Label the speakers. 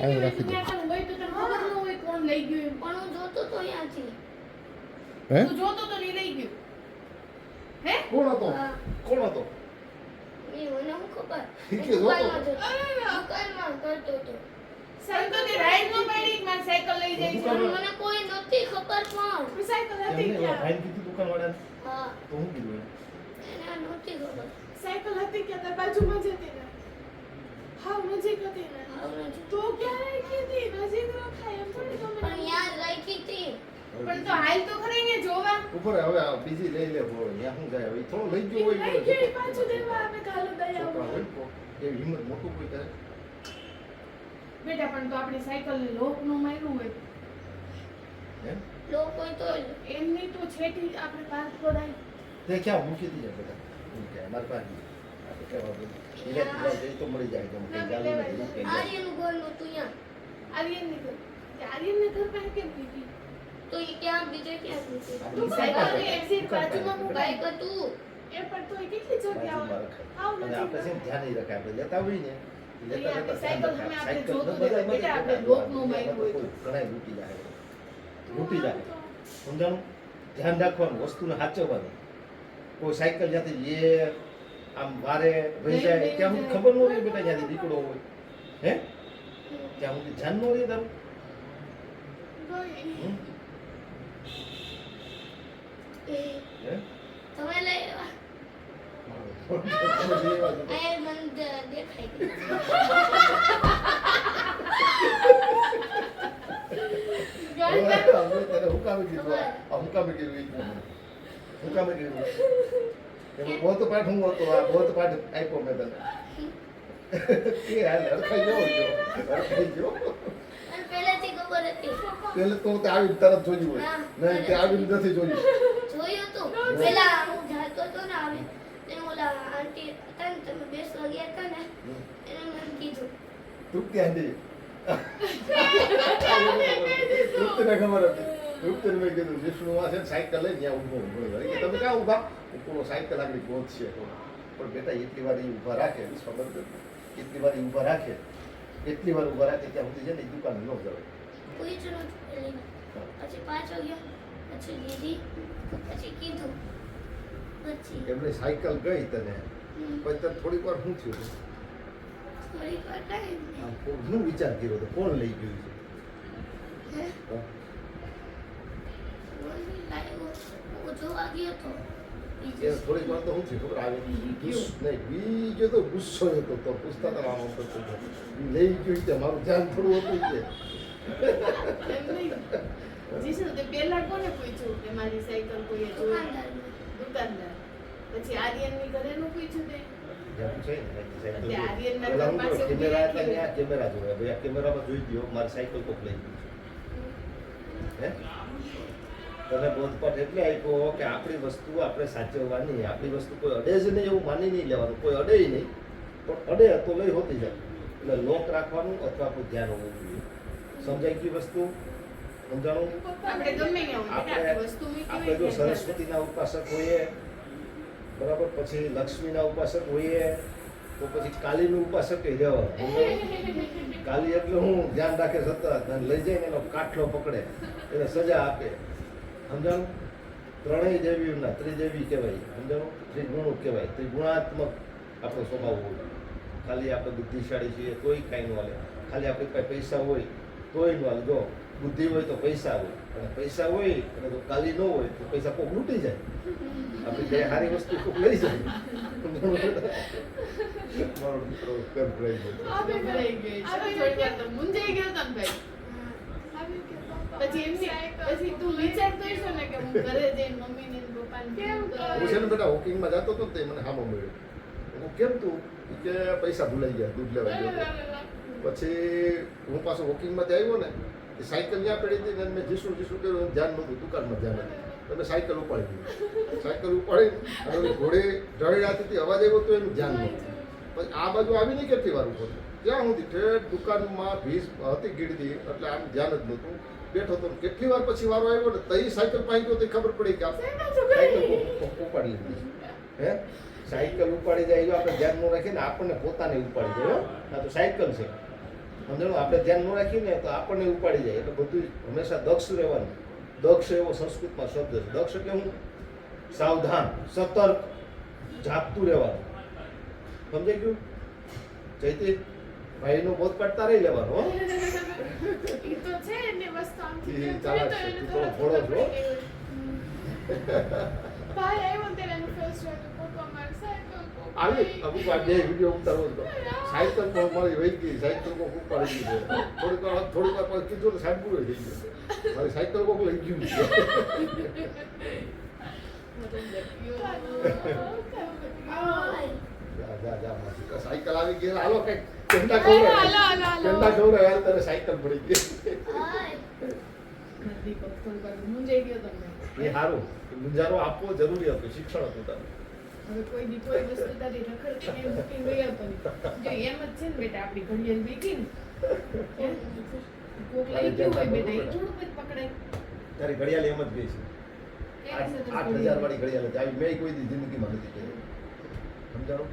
Speaker 1: અહીં રાખી દો.
Speaker 2: હું જોતો તો અહીંયાથી
Speaker 1: હે?
Speaker 3: જોતો તો નહીં લઈ ગયો. હે?
Speaker 4: કોણ હતો? કોણ હતો? કે જોતો.
Speaker 2: જતો.
Speaker 3: કે સાયકલ લઈ જાય છે?
Speaker 2: મને કોઈ નહોતી ખબર પણ.
Speaker 3: પણ સાયકલ હતી તાર બાજુમાં જ હતી ને. હાવ નજીક હતી ને.
Speaker 2: હાવ નજીક.
Speaker 3: તો ક્યાં રાખી હતી નજીક રખાય એમ થોડી ગમે.
Speaker 2: પણ યાદ રાખી હતી.
Speaker 3: પણ તો હાલ તો ખરી ને જોવા.
Speaker 4: ઉપર હવે આ બીજી લઈ લે બોલ ત્યાં શું જાય હવે થોડો લઈ ગયો હોય
Speaker 3: લઈ ગઈ પાછું દેવા આવે કાલો દયા.
Speaker 4: હોય. તો. એ હિંમત મોટું કોઈ કરે
Speaker 3: બેટા પણ તો આપણી સાયકલ લોકનું માર્યું હોય.
Speaker 4: હે
Speaker 2: લોકો તો
Speaker 3: એમની તો છેટી આપણે પાર્ક કરાય
Speaker 4: તે ક્યાં મૂકી દીધા બેટા મારી પાસે ધ્યાન નહીં રખાય આપણે જતા હોય ને
Speaker 3: સાયકલ
Speaker 4: ઘણાય જાય લૂંટી જાય સમજાણું ધ્યાન રાખવાનું વસ્તુને સાચવવાનું કોઈ સાયકલ જ્યાંથી આમ વારે રહી જાય ત્યાં
Speaker 3: હું
Speaker 4: સુધી ખબર ન રહી બેટા જ્યાંથી નીકળો હોય. હે? ત્યાં સુધી ધ્યાન ન રહી તારું?
Speaker 2: તમે લઈ આવ્યા
Speaker 4: તમે લેવા જતા.
Speaker 2: આ મને દે- દેખાઈ ગયું
Speaker 3: ગઈ.
Speaker 4: હવે અમે તને હુકામી કીધું હું આ કીધું હું જ કીધું એમાં બહુ તો પાઠ હું હતો આ બહુ તો પાઠ આપ્યો મેં તને કે હાલ હરખાઈ ગયો ગયો હરખાઈ ગયો
Speaker 2: અને પહેલેથી ખબર હતી
Speaker 4: પેલે તો તે આવીને તરત જોયું હોય નહીં તે આવીને નથી જોયું
Speaker 2: જોયું તું પેલા હું જાતો હતો ને આવે તેને ઓલા આંટી હતા ને તમે બેસવા ગયા હતા ને એને મને કીધું
Speaker 4: તું ક્યાં જઈ તૃપ્તિને ખબર હતી તૃપ્તિને મેં કીધું વિષ્ણુમાં છે ને સાયકલ લઈને ત્યાં ઊભો ઊભો. કે તમે ક્યાં ઊભા? પૂરો સાયકલ ગોત છે પણ બેટા એટલી વાર એ ઊભા રાખે વિશ્વ એટલી વાર ઊભા રાખે એટલી વાર ઊભા રાખે ત્યાં સુધી છે ને દુકાન ન જવાય.
Speaker 2: પછી પાછો ગયો પછી લીધી પછી કીધું. પછી
Speaker 4: એમની સાયકલ ગઈ તને. પછી તને થોડીક વાર શું થયું?
Speaker 2: થોડીક વાર
Speaker 4: વિચાર કર્યો તો કોણ લઈ ગયું છે
Speaker 2: હે
Speaker 4: હા?
Speaker 2: કોઈ લાવ્યો હું જોવા ગયો તો
Speaker 4: એ
Speaker 2: બીજે
Speaker 4: થોડીક વાર તો હું થયું ખબર? આવે નહીં બી ગયો. તો ગુસ્સો હતો તો પૂછતા હતા મામા. ઈ લઈ ગયું કે મારું ધ્યાન થોડું હતું કે.
Speaker 3: એમ તે પહેલા કોને પૂછ્યું કે મારી સાયકલ કોઈએ જોઈ? દુકાનદાર. પછી આર્યનની ઘરેનું પૂછ્યું તે?
Speaker 4: છે
Speaker 3: તે
Speaker 4: કેમેરામાં જોઈ દ્યો મારી સાયકલ કોક લઈ ગયું છે. તને બોધપાઠ એટલે આપ્યો કે આપણી વસ્તુ આપણે સાચવવાની આપણી વસ્તુ કોઈ અડે જ નહીં એવું માની નહીં લેવાનું. કોઈ અડે નહીં. પણ અડે તો લઈ હોતી જાય. એટલે લોક રાખવાનું અથવા આપણું ધ્યાન હોવું જોઈએ. સમજાય ગઈ વસ્તુ? સમજાણું?
Speaker 3: આપણે
Speaker 4: જો સરસ્વતીના ઉપાસક હોઈએ બરાબર? પછી લક્ષ્મીના ઉપાસક હોઈએ તો પછી કાલીનું ઉપાસક એ કાલી એટલે હું ધ્યાન રાખે સતત લઈ લઈ જઈને એનો કાઠલો પકડે એને સજા આપે. સમજાણું ત્રણેય દેવીઓના ત્રિદેવી કહેવાય સમજાણું ત્રિગુણો કહેવાય. ત્રિગુણાત્મક આપણો સ્વભાવ હોય. ખાલી આપણે બુદ્ધિશાળી છીએ તોય કાંઈ ન હાલે. ખાલી આપણી પાસે પૈસા હોય તોય ન હાલે. જો બુદ્ધિ હોય તો પૈસા હોય. અને પૈસા હોય અને જો કાલી ન હોય તો પૈસા કોક લૂંટી જાય. આપણી જે સારી વસ્તુ કોક લઈ જાય. મારો મિત્રો કેમ રહી
Speaker 3: ભરાઈ ગયો તો ને ભાઈ
Speaker 2: હા.
Speaker 3: પછી એમની પછી તું વિચાર ને કે હું ઘરે જઈને મમ્મીને ને પપ્પાને
Speaker 2: કેમ
Speaker 4: હું છે ને બેટા વોકિંગમાં જતો હતો તે મને હામો મળ્યો. હું કેમ તું? કે પૈસા ભૂલાઈ ગયા દૂધ લેવા ગયો પછી હું પાછો વોકિંગમાં આવ્યો ને એ સાયકલ ત્યાં પડી હતી ને મેં જીસું જીસું કર્યું ધ્યાન નહોતું દુકાનમાં ધ્યાન હતું. તો મેં સાયકલ ઉપાડી દીધી. સાયકલ ઉપાડી અને ઘોડે ઢળી રાતી હતી અવાજ આવ્યો તો એનું ધ્યાન નહોતું. પછી આ બાજુ આવીને કેટલી વાર ઉપર ત્યાં સુધી ઠેઠ દુકાનમાં ભીસ હતી ગીડતી એટલે આમ ધ્યાન જ નહોતું. બેઠો તો કેટલી વાર પછી વારો આવ્યો ને તઈ સાયકલ પાઈ ગયો તો ખબર પડી કે સાયકલ ઉપ- ઉપ- ઉપાડી લીધી. હે? સાયકલ ઉપાડી જાય જો આપણે ધ્યાન ન રાખીએ ને આપણને પોતાને ઉપાડી જાય. આ તો સાયકલ છે. સમજણ? આપણે ધ્યાન ન રાખીએ ને તો આપણને ઉપાડી જાય. એટલે બધું હંમેશા દક્ષ રહેવાનું. દક્ષ એવો સંસ્કૃતમાં શબ્દ છે. દક્ષ એટલે હું? સાવધાન સતર્ક જાગતું રહેવાનું. સમજાઈ ગયું? જયતી ભાઈનો બોધ કાઢતા રહી લેવાનો હો.
Speaker 3: ઈ તો છે વસ્તુ તો
Speaker 4: તું
Speaker 3: એને
Speaker 4: તો છો.
Speaker 3: પડી ગઈ. ભાઈ આવ્યો ને સાયકલ
Speaker 4: આવી અમુક વાર બે વીડિયો ઉતારવો હતો સાયકલ પણ મારી વહી ગઈ સાયકલ કોક ઉપાડી ગઈ છે. થોડીક વાર થોડીક વાર પછી કીધું સાહેબ પૂરો થઈ ગયો. મારી સાયકલ કોક લઈ ગયું છે. તો સાયકલ આવી ગઈ હાલો કંઈક. કેન્ડા
Speaker 3: હાલો,
Speaker 4: ખવડાવે
Speaker 3: હાલો,
Speaker 4: યાર તારે સાયકલ પડી ગઈ એ સારું ગુંજારો આપવો જરૂરી હતું શિક્ષણ હતું તારું
Speaker 3: હવે કોઈ દી કોઈ વસ્તુ તારી રખડતી એમ જો એમ જ છે ને બેટા આપણી ઘડિયાળ વીકી ને એમ? કોક લઈ ગયું હોય બેટા એ થોડુંક જ પકડાય
Speaker 4: તારી ઘડિયાળ એમ જ ગઈ છે આઠ
Speaker 3: જ
Speaker 4: આઠ હજાર વાળી ઘડિયાળ હતી આવી મેં કોઈ દી જિંદગીમાં નથી કરી સમજાણું